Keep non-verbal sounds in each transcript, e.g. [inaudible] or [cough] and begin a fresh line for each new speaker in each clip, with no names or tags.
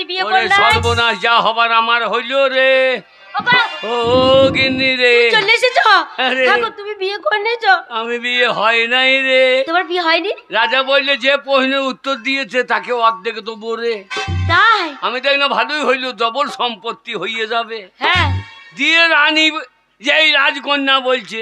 যদি বিয়ে
ওরে সর্বনাশ যা হবার আমার হইল রে।
বাবা
ও গিন্নি রে।
চলে এসেছ?
আরে।
ঠাকুর তুমি বিয়ে করে নিয়েছো?
আমি বিয়ে হয় নাই রে।
তোমার বিয়ে হয়নি?
রাজা বললে যে প্রশ্নের উত্তর দিয়েছে তাকে অর্ধেক দেবো রে।
তাই?
আমি দেখ না ভালোই হইল ডবল সম্পত্তি হইয়ে যাবে।
হ্যাঁ।
দিয়ে রানী যেই রাজকন্যা বলছে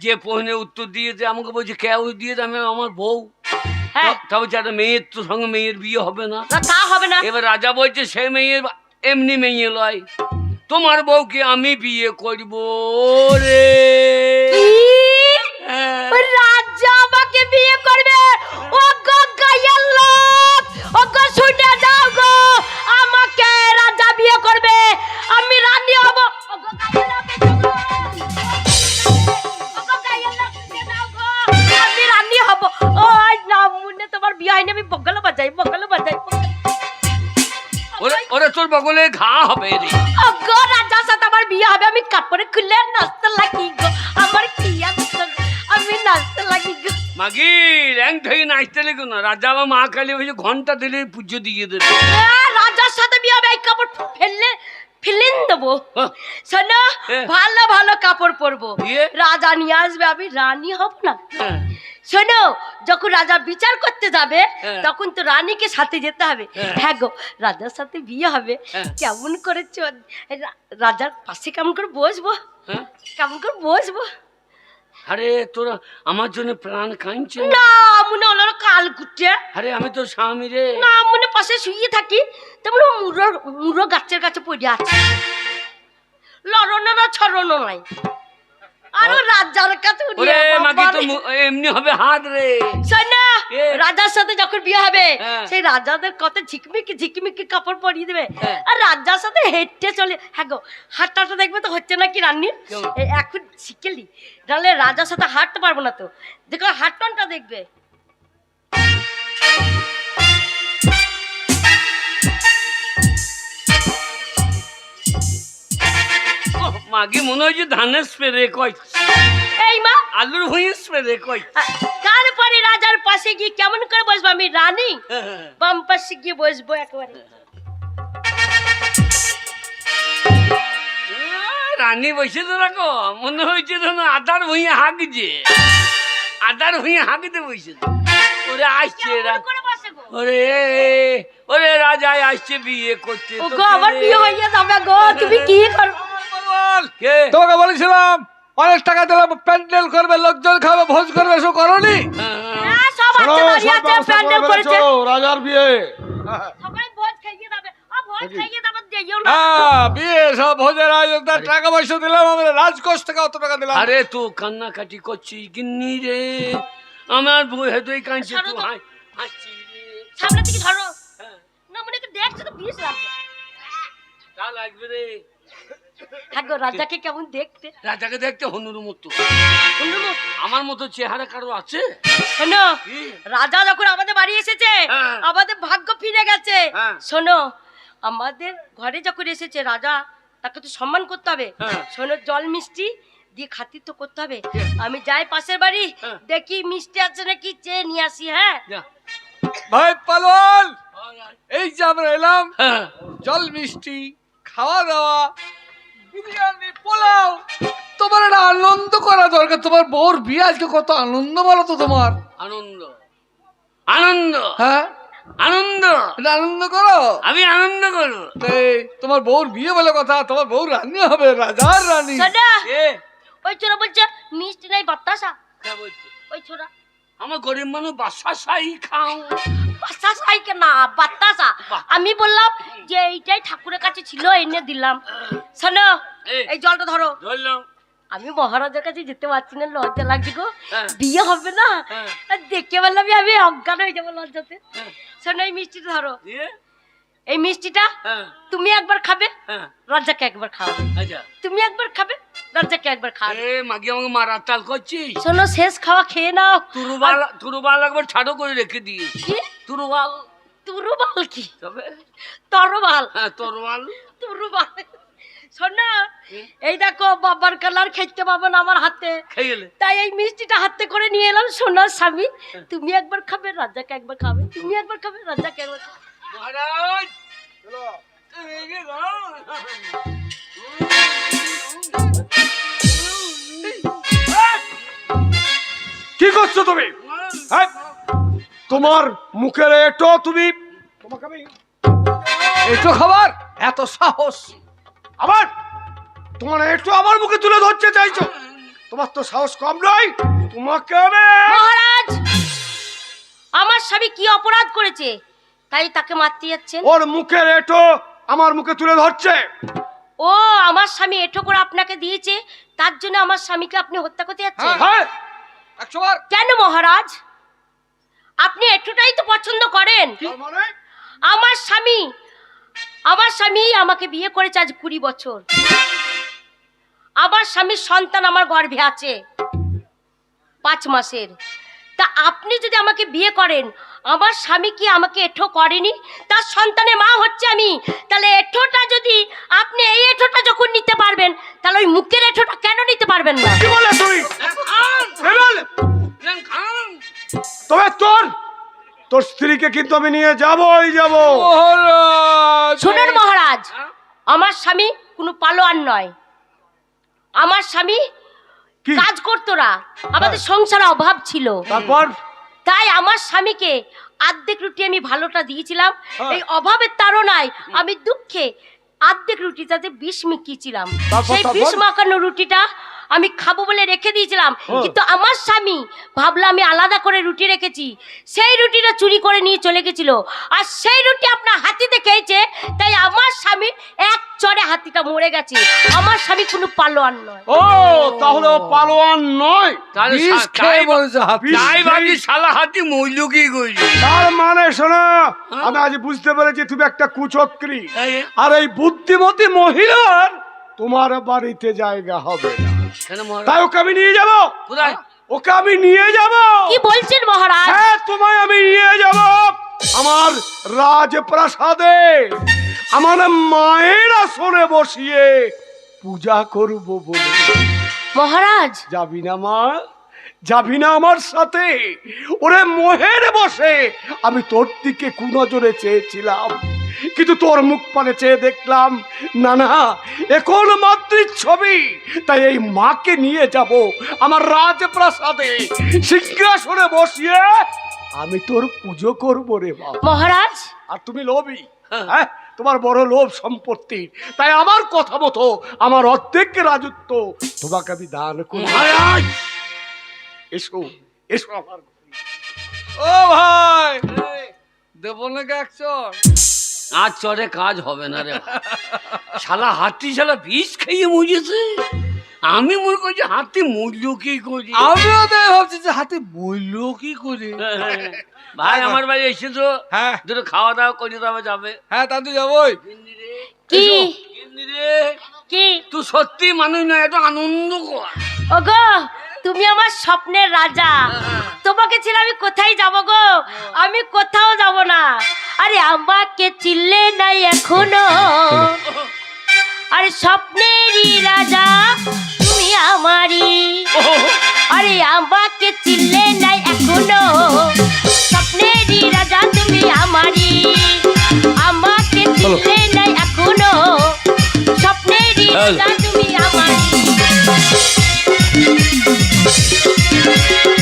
যে প্রশ্নের উত্তর দিয়েছে আমাকে বলছে কেউ দিয়েছে আমি আমার বউ।
হ্যাঁ।
তা বলছে একটা মেয়ের তো সঙ্গে মেয়ের বিয়ে হবে না।
না তা হবে না।
এবার রাজা বলছে সে মেয়ের এমনি মেয়ে লয়। তোমার বউকে আমি বিয়ে করব রে। ওরে ঘা হবে রে।
গো রাজার সাথে আমার বিয়ে হবে আমি কাপড়ে খুলে নাচতে লাগি গো। আমার কি আছে আমি নাচতে লাগি গো।
মাগি র্যাং থেকে নাচতে লেগে না। রাজা বা মা কালী হয়েছে ঘণ্টা দিলে পুজো দিয়ে দেবে।
রাজার সাথে বিয়ে হবে এই কাপড় ফেললে ফেলেন দেবো। শোনো ভালো ভালো কাপড় পরবো। রাজা নিয়ে আসবে আমি রানী হব না।
হ্যাঁ।
যখন রাজা বিচার করতে যাবে
হ্যাঁ।
তখন তো রানীকে সাথে যেতে হবে।
হ্যাঁ।
হ্যাঁ গো রাজার সাথে বিয়ে হবে।
হ্যাঁ।
কেমন করে রাজার পাশে কেমন করে বসবো? কেমন করে বসবো?
আরে তোরা আমার জন্য প্রাণ কাঁদছে?
না মনে হলো কাল কুটে
আরে আমি তো স্বামী রে।
না মনে পাশে শুয়ে থাকি। তেমন মুরো মুরো গাছের কাছে পড়ে আছে। লড়নো না ছড়নো নাই। আরও রাজার কাছে
ওরে মাগি তো এমনি হবে হাত রে।
শোন না, রাজার সাথে যখন বিয়ে হবে
হ্যাঁ।
সেই রাজাদের কত ঝিকমিকি ঝিকমিকি কাপড় পরিয়ে দেবে।
হ্যাঁ।
আর রাজার সাথে হেঁটে চলে হ্যাঁ গো হাঁটাটা দেখবে তো হচ্ছে না কি রান্নি এখন শিখেলি। তাহলে রাজার সাথে হাঁটতে পারব না তো। দেখো হাঁটনটা দেখবে।
মাগি মনে হয় যে ধানের স্প্রে কই
এই মা!
আলুর ভুঁই স্প্রে কই
তারপরে রাজার পাশে গিয়ে কেমন করে বসবো? আমি রানী। [laughs] বাম পাশে গিয়ে বসবো একেবারে।
রানী বসে তো রাখো মনে হয়েছে যেন আদার ভুঁইয়ে হাঁকছে আদার ভুঁইয়ে হাঁকতে বসে ওরে আসছে? ওরে ওরে রাজায় আসছে বিয়ে করতে।
গো আমার বিয়ে হয়ে যাবে গো তুমি কি করো
কে?
তোমাকে বলেছিলাম অনেক টাকা দিলাম প্যান্ডেল করবে লোকজন খাবে ভোজ করবে করনি?
হ্যাঁ,
হ্যাঁ, সব আছে
শোনো,
বাড়ি
সব
আছে
ব্যবস্থা
প্যান্ডেল
করে
করেছে।
ফেলেছো, রাজার বিয়ে।
সবাই ভোজ খাইয়ে যাবে। ও ভোজ খাইয়ে যাবে যেও না।
হ্যাঁ বিয়ে সব ভোজের আয়োজন। টাকা পয়সা দিলাম আমরা রাজকোষ থেকে অত টাকা দিলাম।
আরে তুই কান্নাকাটি করছিস গিন্নি রে। আমার বউ হেদই কাঁদছে
তো।
হাই হাসছি
সামনে থেকে ধরো। না মনে দেখছ তো বিষ লাগবে।
তা লাগবে রে।
রাজাকে কেমন দেখতে?
রাজাকে দেখতে হনুর মতো। আমার মতো চেহারা কারও আছে?
শোনো রাজা যখন আমাদের বাড়ি এসেছে
হ্যাঁ।
আমাদের ভাগ্য ফিরে গেছে।
হ্যাঁ।
শোনো আমাদের ঘরে যখন এসেছে রাজা তাকে তো সম্মান করতে হবে।
হ্যাঁ।
শোনো জল মিষ্টি দিয়ে খাতির তো করতে হবে। আমি যাই পাশের বাড়ি। দেখি মিষ্টি আছে নাকি চেয়ে নিয়ে আসি হ্যাঁ।
ভাই পালন এই যে আমরা এলাম জল মিষ্টি খাওয়া দাওয়া বিরিয়ানি পোলাও। তোমার একটা আনন্দ করা দরকার। তোমার বউর বিয়ে আজকে কত আনন্দ বলো তো তোমার?
আনন্দ। আনন্দ?
হ্যাঁ?
আনন্দ?
এটা আনন্দ করো।
আমি আনন্দ করব।
এই, তোমার বউর বিয়ে বলে কথা তোমার বউ রানী হবে রাজার রানী।
ওই ছোড়া বলছে মিষ্টি নাই বাতাসা। ওই ছোড়া
আমার গরিব মানুষ বাসা সাই খাও।
বাসা সাই না বাতাসা আমি বললাম যে এইটাই ঠাকুরের কাছে ছিল এনে দিলাম। শোনো
এই।
জলটা ধরো।
ধরলাম
আমি মহারাজের কাছে যেতে পারছি না লজ্জা লাগছে গো।
হ্যাঁ।
বিয়ে হবে না।
হ্যাঁ।
দেখে বললাম আমি অজ্ঞান হয়ে যাব লজ্জাতে।
হ্যাঁ।
শোনো এই মিষ্টিটা ধরো। এই মিষ্টিটা
হ্যাঁ।
তুমি একবার খাবে
হ্যাঁ।
রাজাকে একবার খাওয়াবে
আচ্ছা।
তুমি একবার খাবে রাজাকে একবার খাওয়াবে
এ মাগি আমাকে মারার তাল করছিস?
শোনো শেষ খাওয়া খেয়ে নাও।
তুরুবাল তুরুবাল একবার ছাড়ো করে রেখে দিয়েছি
কি?
তুরুবাল।
তুরুবাল কি?
তবে।
তরবাল।
হ্যাঁ তরবাল।
তুরুবাল। শোনো এই দেখো বাবার কালার খেতে পাবো না আমার হাতে। তাই এই মিষ্টিটা হাতে করে নিয়ে এলাম। সোনার স্বামী তুমি একবার খাবে রাজাকে একবার খাবে। তুমি একবার খাবে রাজাকে একবার খাবে।
মহারাজ!
কি করছ তুমি? হ্যাঁ? তোমার মুখের এটো তুমি? তোমাকে আমি
একটু খাবার? এত সাহস!
আবার? তোমার একটু আমার মুখে তুলে ধরতে চাইছো? তোমার তো সাহস কম নয়। তোমাকে আমি
মহারাজ! আমার স্বামী কি অপরাধ করেছে? তাই তাকে মারতে যাচ্ছেন?
ওর মুখের এটো আমার মুখে তুলে ধরছে।
ও আমার স্বামী এঠো করে আপনাকে দিয়েছে তার জন্য আমার স্বামীকে আপনি হত্যা করতে যাচ্ছেন?
হ্যাঁ
একশো
কেন মহারাজ? আপনি এঠোটাই তো পছন্দ করেন।
মানে?
আমার স্বামী আমার স্বামী আমাকে বিয়ে করেছে আজ কুড়ি বছর। আমার স্বামীর সন্তান আমার গর্ভে আছে। পাঁচ মাসের। তা আপনি যদি আমাকে বিয়ে করেন আমার স্বামী কি আমাকে এঠো করেনি? তার সন্তানের মা হচ্ছে আমি। তাহলে এঠোটা যদি আপনি এই এঠোটা যখন নিতে পারবেন তাহলে ওই মুখের এঠোটা কেন নিতে পারবেন না?
কি বলে তুই? তবে তোর তোর স্ত্রীকে কিন্তু আমি নিয়ে যাবই যাব।
মহারাজ!
শুনুন মহারাজ আমার স্বামী কোনো পালোয়ান নয়। আমার স্বামী কাজ করতো না। আমাদের সংসারে অভাব ছিল।
তারপর?
তাই আমার স্বামীকে আর্ধেক রুটি আমি ভালোটা দিয়েছিলাম।
হ্যাঁ।
এই অভাবের তাড়নায় আমি দুঃখে আর্ধেক রুটিটাতে বিষ মিকিয়েছিলাম সেই বিষ মাখানো রুটিটা আমি খাব বলে রেখে দিয়েছিলাম।
হ্যাঁ।
কিন্তু আমার স্বামী ভাবলো আমি আলাদা করে রুটি রেখেছি। সেই রুটিটা চুরি করে নিয়ে চলে গেছিল। আর সেই রুটি আপনার হাতিতে খেয়েছে তাই আমার স্বামী এক চড়ে হাতিটা মরে গেছে। আমার স্বামী কোনো পালোয়ান নয়।
ও তাহলে ও পালোয়ান নয়।
তাহলে
বিষ
সা-
খেয়ে
তাই-
বলেছে হাতি
তাই ভাবছি শালা হাতি কি
তার মানে শোনা আমি আজ বুঝতে পেরেছি তুমি একটা কুচক্রী। আর এই বুদ্ধিমতী মহিলার তোমার বাড়িতে জায়গা হবে না। তাই ওকে আমি নিয়ে যাব।
কোথায়?
ওকে আমি নিয়ে যাব।
কি বলছেন মহারাজ?
হ্যাঁ তোমায় আমি নিয়ে যাব। আমার রাজপ্রাসাদে আমার মায়ের আসনে বসিয়ে পূজা করব বলে।
মহারাজ!
যাবি না মা যাবি না আমার সাথে। ওরে মোহের বসে আমি তোর দিকে কুনজরে চেয়েছিলাম। কিন্তু তোর মুখ পানে চেয়ে দেখলাম না না এখন মাতৃ ছবি। তাই এই মাকে নিয়ে যাব আমার রাজপ্রাসাদে। সিংহাসনে বসিয়ে আমি তোর পুজো করব রে
মহারাজ?
আর তুমি লোভী। হ্যাঁ। তোমার বড় লোভ সম্পত্তি। তাই আমার কথা মতো আমার অর্ধেক রাজত্ব তোমাকে আমি দান করি এসো এসো আমার
ও ভাই! দেবো নাকি একশো
আর চরে কাজ হবে না রে ভাই। শালা হাতি শালা বিষ খেয়ে মরেছে আমি মনে করছি হাতি মূল্য কি করি?
আমিও তাই ভাবছি যে হাতি মূল্য কি করে?
ভাই আমার বাড়ি এসে তো
হ্যাঁ।
দুটো খাওয়া দাওয়া করে দেওয়া যাবে।
হ্যাঁ তা তুই যাবোই
কি? কি?
তুই সত্যি মানুষ না এত আনন্দ কর।
ওগো তুমি আমার স্বপ্নের রাজা। তোমাকে ছেড়ে আমি কোথায় যাব গো? আমি কোথাও যাব না। আরে আমাকে চিনলে নাই এখনও। আরে স্বপ্নেরই রাজা তুমি আমারই। আরে আমাকে চিনলে নাই এখনও। স্বপ্নেরই রাজা তুমি আমারই। আমাকে চিনলে নাই এখনও। স্বপ্নেরই রাজা thank you